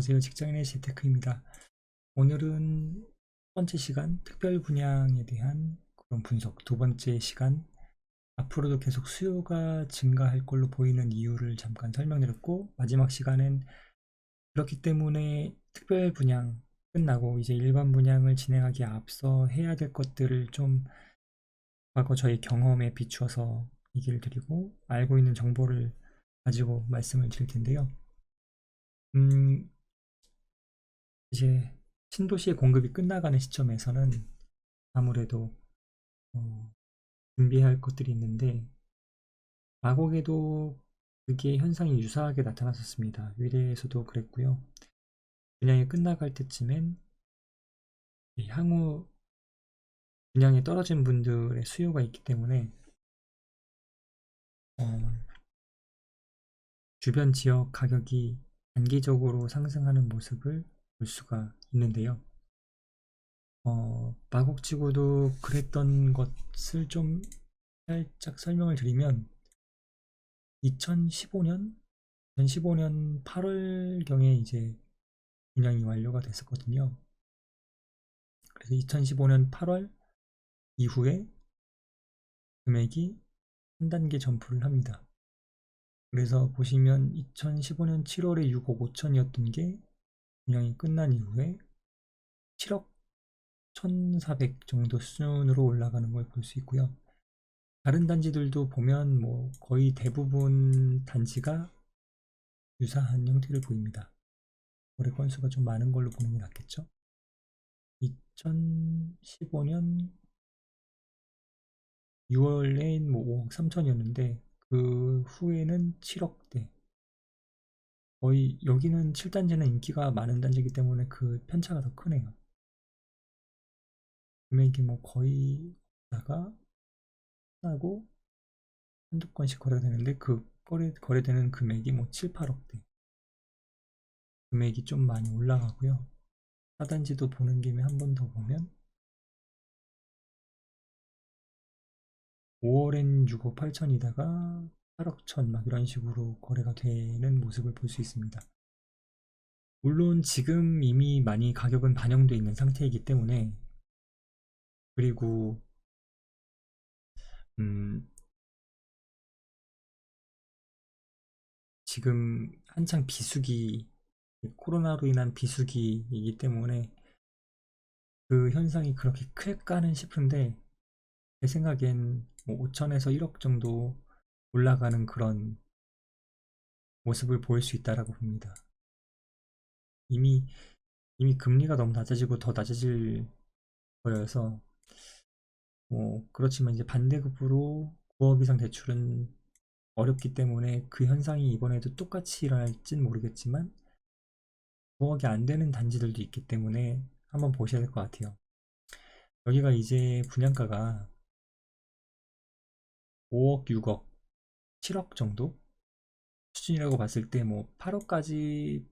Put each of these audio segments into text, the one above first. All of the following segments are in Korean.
안녕하세요. 직장인의 재테크입니다. 오늘은 첫 번째 시간 특별 분양에 대한 그런 분석, 두 번째 시간 앞으로도 계속 수요가 증가할 걸로 보이는 이유를 잠깐 설명드렸고 마지막 시간엔 그렇기 때문에 특별 분양 끝나고 이제 일반 분양을 진행하기에 앞서 해야 될 것들을 좀 과거 저희 경험에 비추어서 얘기를 드리고 알고 있는 정보를 가지고 말씀을 드릴 텐데요. 음, 이제 신도시의 공급이 끝나가는 시점에서는 아무래도 어, 준비할 것들이 있는데 마곡에도 그게 현상이 유사하게 나타났었습니다. 위례에서도 그랬고요. 분양이 끝나갈 때쯤엔 향후 분양이 떨어진 분들의 수요가 있기 때문에 어, 주변 지역 가격이 단기적으로 상승하는 모습을 볼 수가 있는데요. 어, 마곡지구도 그랬던 것을 좀 살짝 설명을 드리면 2015년 2015년 8월경에 이제 분양이 완료가 됐었거든요. 그래서 2015년 8월 이후에 금액이 한 단계 점프를 합니다. 그래서 보시면 2015년 7월에 6억 5천이었던 게 분양이 끝난 이후에 7억 1,400 정도 수준으로 올라가는 걸 볼 수 있고요. 다른 단지들도 보면 뭐 거의 대부분 단지가 유사한 형태를 보입니다. 거래 건수가 좀 많은 걸로 보는 게 낫겠죠. 2015년 6월엔 뭐 5억 3천이었는데 그 후에는 7억대. 거의 여기는 7단지는 인기가 많은 단지이기 때문에 그 편차가 더 크네요. 금액이 뭐 거의 다가 하고 한두 건씩 거래되는데 그 거래, 거래되는 금액이 뭐 7, 8억대. 금액이 좀 많이 올라가고요. 4단지도 보는 김에 한 번 더 보면 5월엔 6억 8천이다가 8억 천 막 이런 식으로 거래가 되는 모습을 볼 수 있습니다. 물론 지금 이미 많이 가격은 반영되어 있는 상태이기 때문에 그리고 음 지금 한창 비수기 코로나로 인한 비수기이기 때문에 그 현상이 그렇게 클까는 싶은데 제 생각엔 뭐 5천에서 1억 정도 올라가는 그런 모습을 보일 수 있다라고 봅니다. 이미 이미 금리가 너무 낮아지고 더 낮아질 거여서 뭐 그렇지만 이제 반대급부로 9억 이상 대출은 어렵기 때문에 그 현상이 이번에도 똑같이 일어날진 모르겠지만 9억이 안 되는 단지들도 있기 때문에 한번 보셔야 될 것 같아요. 여기가 이제 분양가가 5억, 6억, 7억 정도 수준이라고 봤을 때 뭐 8억까지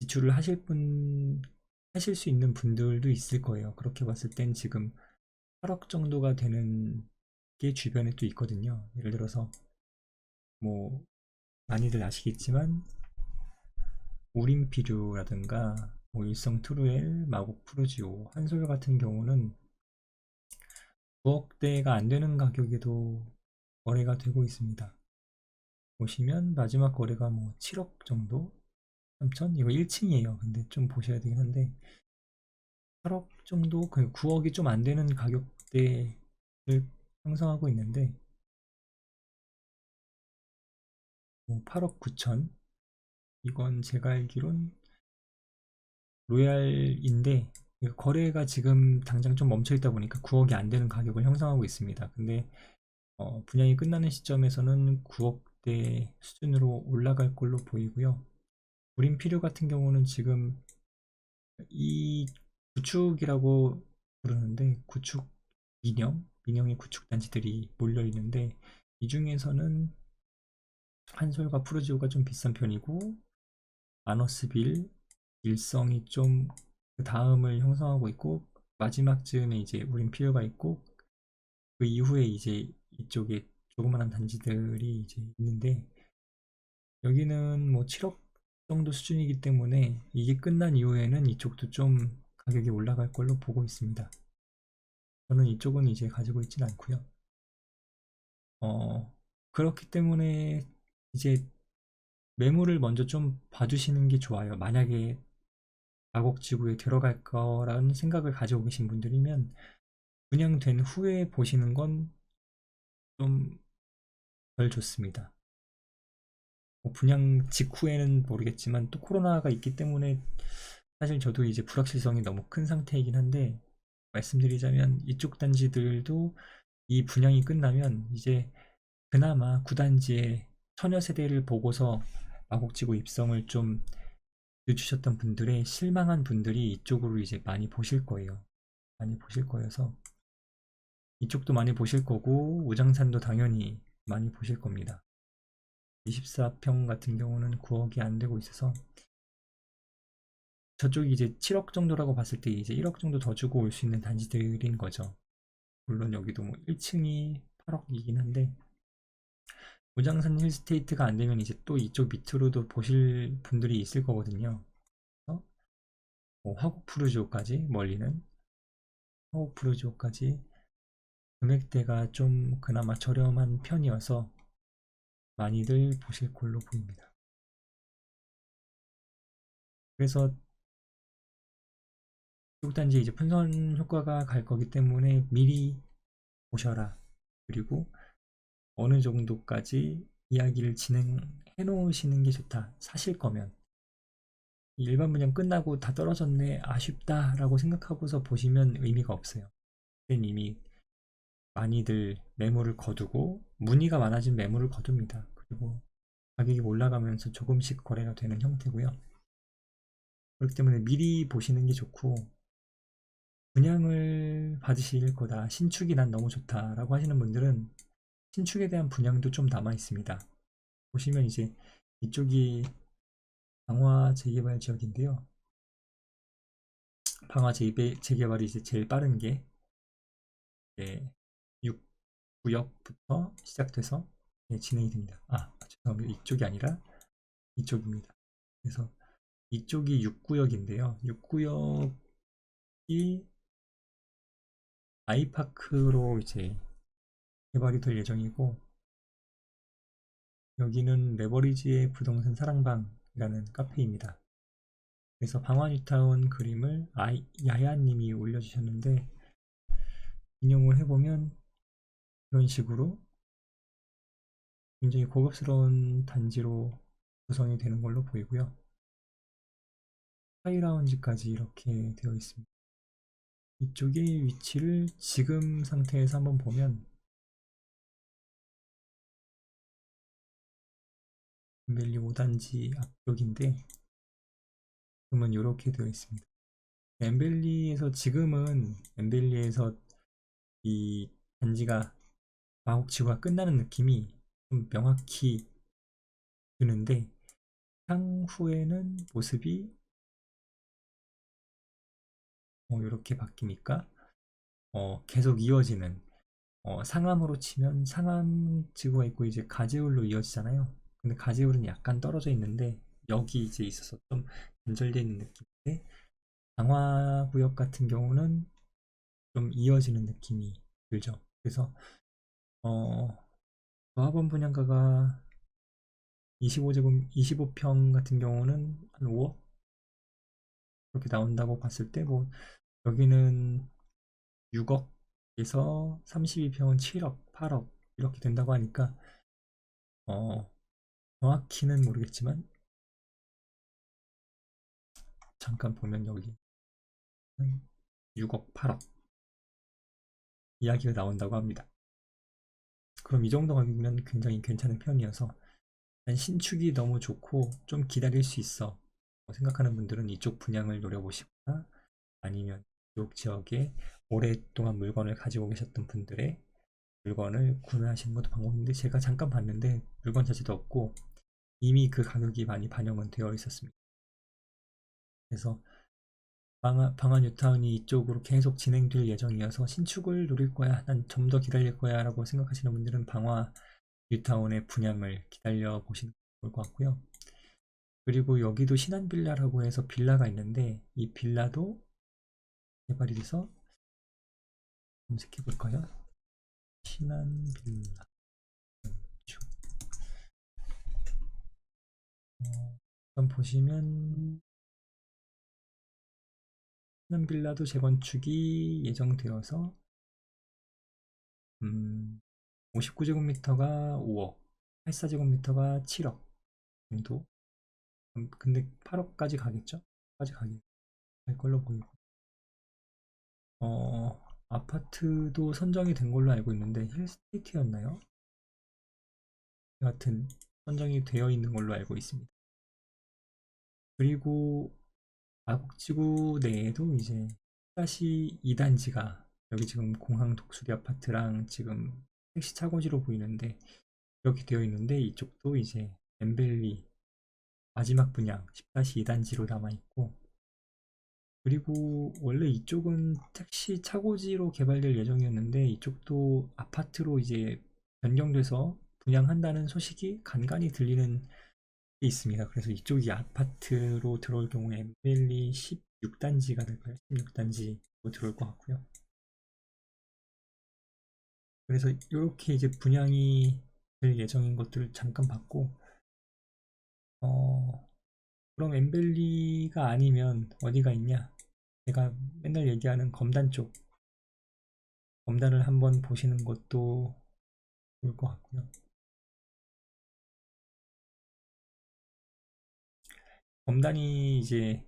지출을 하실 분 하실 수 있는 분들도 있을 거예요. 그렇게 봤을 땐 지금 8억 정도가 되는 게 주변에 또 있거든요. 예를 들어서 뭐 많이들 아시겠지만 우림피류라든가 뭐 일성 트루엘, 마곡 프루지오, 한솔 같은 경우는 9억대가 안 되는 가격에도 거래가 되고 있습니다. 보시면 마지막 거래가 뭐 7억 정도? 3천? 이거 1층이에요. 근데 좀 보셔야 되긴 한데 8억 정도, 그 9억이 좀 안 되는 가격대를 형성하고 있는데 뭐 8억 9천 이건 제가 알기론 로얄인데 거래가 지금 당장 좀 멈춰 있다 보니까 9억이 안 되는 가격을 형성하고 있습니다. 근데 어, 분양이 끝나는 시점에서는 9억 대 수준으로 올라갈 걸로 보이고요. 우린 필요 같은 경우는 지금 이 구축이라고 부르는데 구축 민영, 민영의 구축 단지들이 몰려 있는데 이 중에서는 한솔과 프로지오가 좀 비싼 편이고 아너스빌, 일성이 좀 그 다음을 형성하고 있고 마지막 즈음에 이제 우린 필요가 있고 그 이후에 이제 이쪽에 조그만한 단지들이 이제 있는데 여기는 뭐 7억 정도 수준이기 때문에 이게 끝난 이후에는 이쪽도 좀 가격이 올라갈 걸로 보고 있습니다. 저는 이쪽은 이제 가지고 있진 않고요. 어, 그렇기 때문에 이제 매물을 먼저 좀 봐주시는 게 좋아요. 만약에 마곡지구에 들어갈 거라는 생각을 가지고 계신 분들이면 분양된 후에 보시는 건 좀 덜 좋습니다. 뭐 분양 직후에는 모르겠지만 또 코로나가 있기 때문에 사실 저도 이제 불확실성이 너무 큰 상태이긴 한데 말씀드리자면 이쪽 단지들도 이 분양이 끝나면 이제 그나마 구단지의 처녀 세대를 보고서 마곡지구 입성을 좀 늦추셨던 분들의 실망한 분들이 이쪽으로 이제 많이 보실 거예요. 많이 보실 거여서 이쪽도 많이 보실 거고 우장산도 당연히 많이 보실 겁니다. 24평 같은 경우는 9억이 안 되고 있어서 저쪽이 이제 7억 정도라고 봤을 때 이제 1억 정도 더 주고 올 수 있는 단지들인 거죠. 물론 여기도 뭐 1층이 8억이긴 한데 우장산 힐스테이트가 안 되면 이제 또 이쪽 밑으로도 보실 분들이 있을 거거든요. 그래서 뭐 화곡 푸르지오까지 멀리는 화곡 푸르지오까지 금액대가 좀 그나마 저렴한 편이어서 많이들 보실 걸로 보입니다. 그래서 이쪽 단지 이제 분선 효과가 갈 거기 때문에 미리 보셔라. 그리고 어느 정도까지 이야기를 진행해 놓으시는 게 좋다. 사실 거면. 일반 분양 끝나고 다 떨어졌네, 아쉽다 라고 생각하고서 보시면 의미가 없어요. 이미 많이들 매물을 거두고 문의가 많아진 매물을 거둡니다. 그리고 가격이 올라가면서 조금씩 거래가 되는 형태고요. 그렇기 때문에 미리 보시는 게 좋고 분양을 받으실 거다. 신축이 난 너무 좋다라고 하시는 분들은 신축에 대한 분양도 좀 남아 있습니다. 보시면 이제 이쪽이 방화 재개발 지역인데요. 방화 재개발이 이제 제일 빠른 게6 구역부터 시작돼서 네, 진행이 됩니다. 아, 죄송합니다. 이쪽이 아니라 이쪽입니다. 그래서 이쪽이 6구역인데요. 6구역이 아이파크로 이제 개발이 될 예정이고 여기는 레버리지의 부동산 사랑방이라는 카페입니다. 그래서 방화뉴타운 그림을 야야님이 올려주셨는데 인용을 해보면 이런 식으로 굉장히 고급스러운 단지로 구성이 되는 걸로 보이고요. 하이라운지까지 이렇게 되어 있습니다. 이쪽의 위치를 지금 상태에서 한번 보면 엠벨리 5단지 앞쪽인데 지금은 이렇게 되어 있습니다. 엠벨리에서 지금은 엠벨리에서 이 단지가 마곡지구가 끝나는 느낌이 좀 명확히 드는데 향후에는 모습이 어, 이렇게 바뀌니까 어, 계속 이어지는 어, 상암으로 치면 상암 지구가 있고 이제 가재울로 이어지잖아요. 근데 가재울은 약간 떨어져 있는데 여기 이제 있어서 좀 단절되어 있는 느낌인데 강화구역 같은 경우는 좀 이어지는 느낌이 들죠. 그래서 어, 조합원 분양가가 25제곱 25평 같은 경우는 한 5억 그렇게 나온다고 봤을 때 뭐 여기는 6억에서 32평은 7억, 8억 이렇게 된다고 하니까 어 정확히는 모르겠지만 잠깐 보면 여기 6억, 8억 이야기가 나온다고 합니다. 그럼 이 정도 가격이면 굉장히 괜찮은 편이어서 신축이 너무 좋고 좀 기다릴 수 있어 생각하는 분들은 이쪽 분양을 노려보시거나 아니면 이쪽 지역에 오랫동안 물건을 가지고 계셨던 분들의 물건을 구매하시는 것도 방법인데 제가 잠깐 봤는데 물건 자체도 없고 이미 그 가격이 많이 반영은 되어 있었습니다. 그래서 방아, 방안 뉴타운이 이쪽으로 계속 진행될 예정이어서 신축을 노릴 거야, 난 좀 더 기다릴 거야 라고 생각하시는 분들은 방화 뉴타운의 분양을 기다려 보시는 게 좋을 것 같고요. 그리고 여기도 신한빌라라고 해서 빌라가 있는데 이 빌라도 개발이 돼서 검색해 볼까요? 신한빌라. 어, 보시면 신한빌라도 재건축이 예정되어서 음, 59제곱미터가 5억, 84제곱미터가 7억 정도. 음, 근데 8억까지 가겠죠? 까지 가겠 갈 걸로 보이고. 어, 아파트도 선정이 된 걸로 알고 있는데 힐스테이트였나요? 여하튼 선정이 되어 있는 걸로 알고 있습니다. 그리고 마곡지구 내에도 이제 다시 2단지가 여기 지금 공항 독수리 아파트랑 지금 택시 차고지로 보이는데 이렇게 되어 있는데 이쪽도 이제 엠벨리 마지막 분양 10-2단지로 남아 있고 그리고 원래 이쪽은 택시 차고지로 개발될 예정이었는데 이쪽도 아파트로 이제 변경돼서 분양한다는 소식이 간간히 들리는 게 있습니다. 그래서 이쪽이 아파트로 들어올 경우에 엠벨리 16단지가 될까요? 16단지로 들어올 것 같고요. 그래서 이렇게 이제 분양이 될 예정인 것들을 잠깐 봤고 어 그럼 엠벨리가 아니면 어디가 있냐? 제가 맨날 얘기하는 검단 쪽 검단을 한번 보시는 것도 좋을 것 같고요. 검단이 이제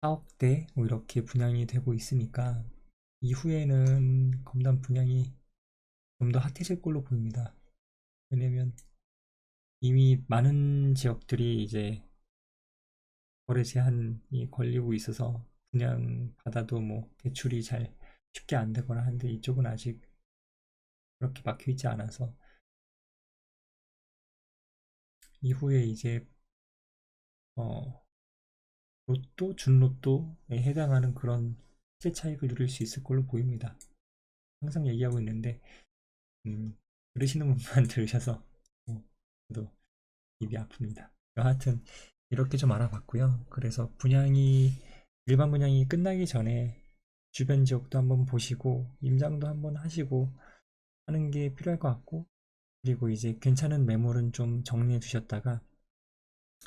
4억대 뭐 이렇게 분양이 되고 있으니까 이후에는 검단 분양이 좀 더 핫해질 걸로 보입니다. 왜냐면 이미 많은 지역들이 이제 거래 제한이 걸리고 있어서 분양 받아도 뭐 대출이 잘 쉽게 안 되거나 하는데 이쪽은 아직 그렇게 막혀 있지 않아서 이후에 이제 어 로또, 준로또에 해당하는 그런 시세 차익을 누릴 수 있을 걸로 보입니다. 항상 얘기하고 있는데 음, 들으시는 분만 들으셔서 어, 저도 입이 아픕니다. 여하튼 이렇게 좀 알아봤고요. 그래서 분양이 일반 분양이 끝나기 전에 주변 지역도 한번 보시고 임장도 한번 하시고 하는 게 필요할 것 같고 그리고 이제 괜찮은 매물은 좀 정리해 두셨다가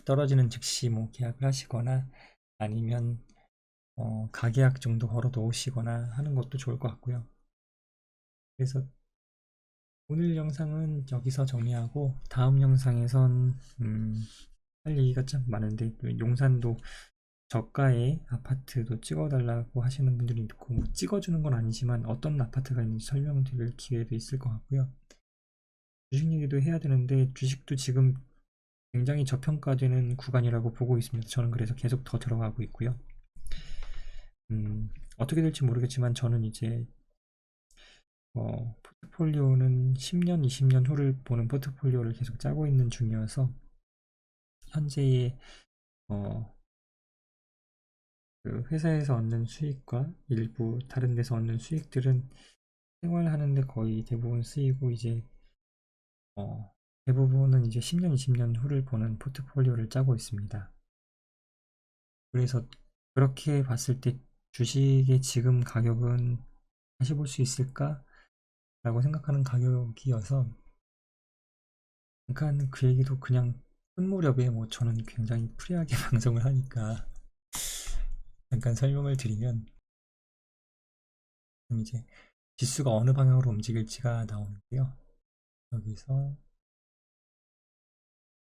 떨어지는 즉시 뭐 계약을 하시거나 아니면 어, 가계약 정도 걸어 놓으시거나 하는 것도 좋을 것 같고요. 그래서 오늘 영상은 여기서 정리하고 다음 영상에선 음, 할 얘기가 참 많은데 용산도 저가의 아파트도 찍어달라고 하시는 분들이 있고 뭐 찍어주는 건 아니지만 어떤 아파트가 있는지 설명드릴 기회도 있을 것 같고요. 주식 얘기도 해야 되는데 주식도 지금 굉장히 저평가되는 구간이라고 보고 있습니다. 저는 그래서 계속 더 들어가고 있고요. 음, 어떻게 될지 모르겠지만 저는 이제 어, 포트폴리오는 10년, 20년 후를 보는 포트폴리오를 계속 짜고 있는 중이어서 현재의 어, 그 회사에서 얻는 수익과 일부 다른 데서 얻는 수익들은 생활하는데 거의 대부분 쓰이고 이제 어, 대부분은 이제 10년, 20년 후를 보는 포트폴리오를 짜고 있습니다. 그래서 그렇게 봤을 때 주식의 지금 가격은 다시 볼 수 있을까? 라고 생각하는 가격이어서 잠깐 그 얘기도 그냥 끝 무렵에 뭐 저는 굉장히 프리하게 방송을 하니까 잠깐 설명을 드리면 그럼 이제 지수가 어느 방향으로 움직일지가 나오는데요. 여기서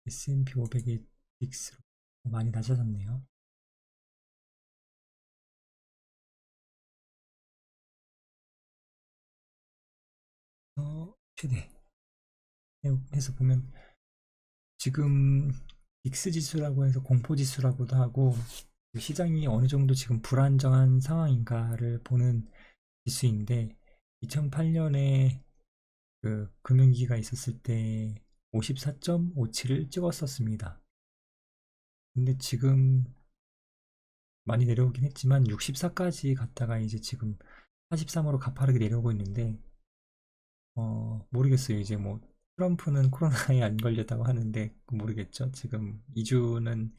S&P 500의 빅스로 많이 낮아졌네요. 어, 최대 해서 보면 지금 빅스 지수라고 해서 공포 지수라고도 하고 시장이 어느 정도 지금 불안정한 상황인가를 보는 지수인데 2008년에 그 금융위기가 있었을 때 54.57을 찍었었습니다. 근데 지금 많이 내려오긴 했지만 64까지 갔다가 이제 지금 43으로 가파르게 내려오고 있는데 어 모르겠어요. 이제 뭐 트럼프는 코로나에 안 걸렸다고 하는데 모르겠죠. 지금 2주는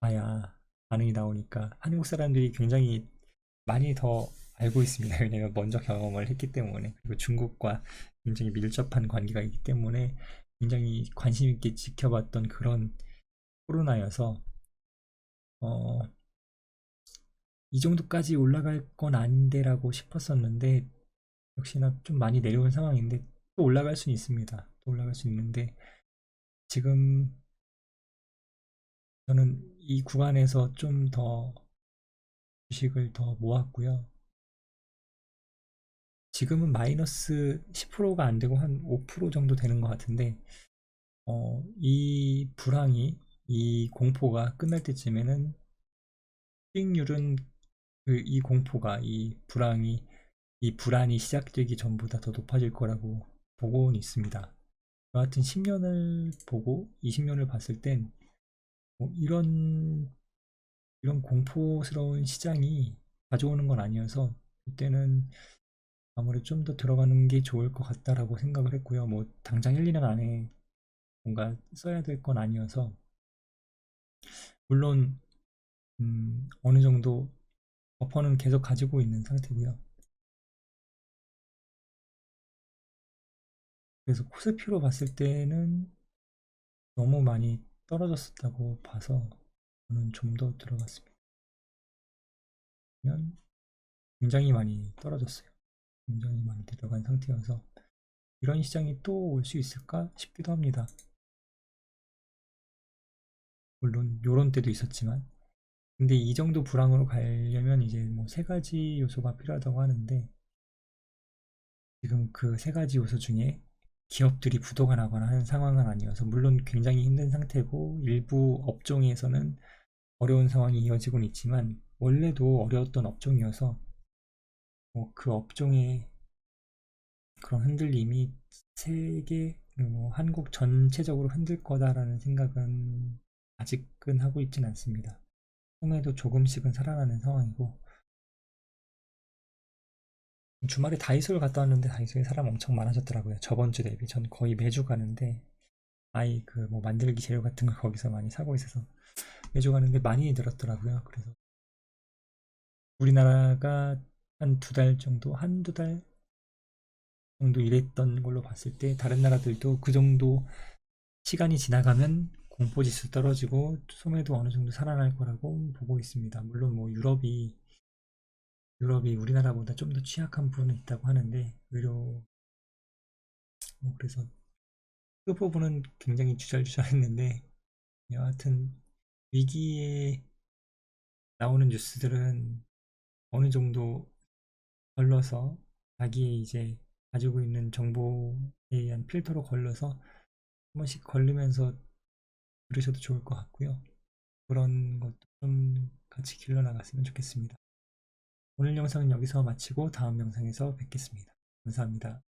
봐야 반응이 나오니까 한국 사람들이 굉장히 많이 더 알고 있습니다. 왜냐면 먼저 경험을 했기 때문에 그리고 중국과 굉장히 밀접한 관계가 있기 때문에 굉장히 관심 있게 지켜봤던 그런 코로나여서 어, 이 정도까지 올라갈 건 아닌데라고 싶었었는데 역시나 좀 많이 내려온 상황인데 또 올라갈 수는 있습니다. 또 올라갈 수 있는데 지금 저는 이 구간에서 좀 더 주식을 더 모았고요. 지금은 마이너스 10%가 안 되고 한 5% 정도 되는 것 같은데 어, 이 불황이 이 공포가 끝날 때쯤에는 수익률은 그 이 공포가 이 불황이 이 불안이 시작되기 전보다 더 높아질 거라고 보고는 있습니다. 여하튼 10년을 보고 20년을 봤을 땐 뭐 이런 이런 공포스러운 시장이 가져오는 건 아니어서 이때는 아무래도 좀 더 들어가는 게 좋을 것 같다라고 생각을 했고요. 뭐 당장 1, 2년 안에 뭔가 써야 될 건 아니어서 물론 음, 어느 정도 버퍼는 계속 가지고 있는 상태고요. 그래서 코스피로 봤을 때는 너무 많이 떨어졌었다고 봐서 저는 좀 더 들어갔습니다. 굉장히 많이 떨어졌어요. 굉장히 많이 들어간 상태여서 이런 시장이 또 올 수 있을까 싶기도 합니다. 물론 요런 때도 있었지만 근데 이 정도 불황으로 가려면 이제 뭐 세 가지 요소가 필요하다고 하는데 지금 그 세 가지 요소 중에 기업들이 부도가 나거나 하는 상황은 아니어서 물론 굉장히 힘든 상태고 일부 업종에서는 어려운 상황이 이어지고는 있지만 원래도 어려웠던 업종이어서 뭐 그 업종의 그런 흔들림이 세계 뭐 한국 전체적으로 흔들 거다라는 생각은 아직은 하고 있진 않습니다. 소매도 조금씩은 살아나는 상황이고 주말에 다이소를 갔다 왔는데 다이소에 사람 엄청 많아졌더라고요. 저번 주 대비 전 거의 매주 가는데 아이 그 뭐 만들기 재료 같은 거 거기서 많이 사고 있어서 매주 가는데 많이 늘었더라고요. 그래서 우리나라가 한 두 달 정도 한두 달 정도 일했던 걸로 봤을 때 다른 나라들도 그 정도 시간이 지나가면 공포 지수 떨어지고 소매도 어느 정도 살아날 거라고 보고 있습니다. 물론 뭐 유럽이 유럽이 우리나라보다 좀 더 취약한 부분은 있다고 하는데 의료 뭐 그래서 그 부분은 굉장히 주절주절했는데 여하튼 위기에 나오는 뉴스들은 어느 정도 걸러서 자기의 이제 가지고 있는 정보에 의한 필터로 걸러서 한 번씩 걸리면서 들으셔도 좋을 것 같고요. 그런 것도 좀 같이 길러나갔으면 좋겠습니다. 오늘 영상은 여기서 마치고 다음 영상에서 뵙겠습니다. 감사합니다.